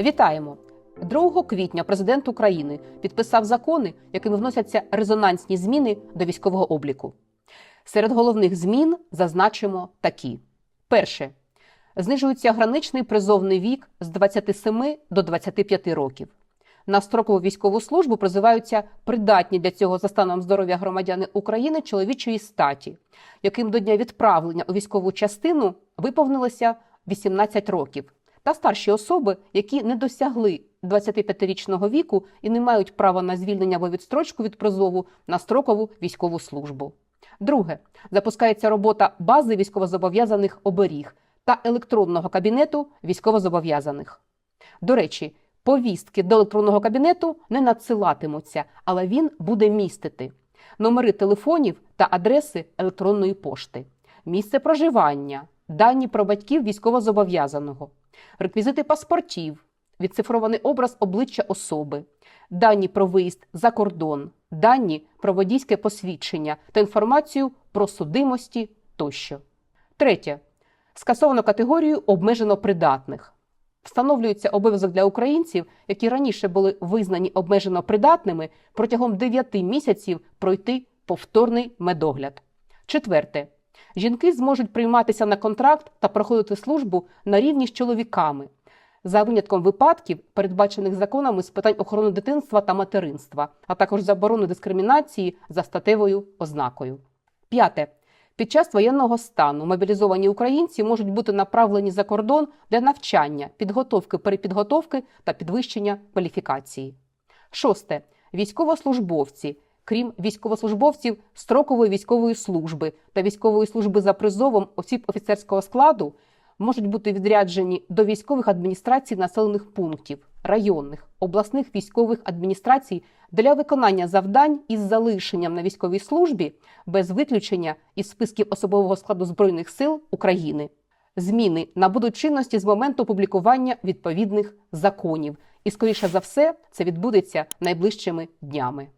Вітаємо! 2 квітня президент України підписав закони, якими вносяться резонансні зміни до військового обліку. Серед головних змін зазначимо такі: перше. Знижується граничний призовний вік з 27 до 25 років. На строкову військову службу призиваються придатні для цього за станом здоров'я громадяни України чоловічої статі, яким до дня відправлення у військову частину виповнилося 18 років, та старші особи, які не досягли 25-річного віку і не мають права на звільнення або відстрочку від призову на строкову військову службу. Друге, запускається робота бази військовозобов'язаних оберіг та електронного кабінету військовозобов'язаних. До речі, повістки до електронного кабінету не надсилатимуться, але він буде містити номери телефонів та адреси електронної пошти, місце проживання, дані про батьків військовозобов'язаного, реквізити паспортів, відцифрований образ обличчя особи, дані про виїзд за кордон, дані про водійське посвідчення та інформацію про судимості тощо. Третє. Скасовано категорію обмежено придатних. Встановлюється обов'язок для українців, які раніше були визнані обмежено придатними, протягом 9 місяців пройти повторний медогляд. Четверте. Жінки зможуть прийматися на контракт та проходити службу на рівні з чоловіками, за винятком випадків, передбачених законами з питань охорони дитинства та материнства, а також заборони дискримінації за статевою ознакою. П'яте. Під час воєнного стану мобілізовані українці можуть бути направлені за кордон для навчання, підготовки, перепідготовки та підвищення кваліфікації. Шосте. Військовослужбовці, крім військовослужбовців строкової військової служби та військової служби за призовом осіб офіцерського складу, можуть бути відряджені до військових адміністрацій населених пунктів, районних, обласних військових адміністрацій для виконання завдань із залишенням на військовій службі без виключення із списків особового складу Збройних сил України. Зміни набудуть чинності з моменту публікування відповідних законів, і, скоріше за все, це відбудеться найближчими днями.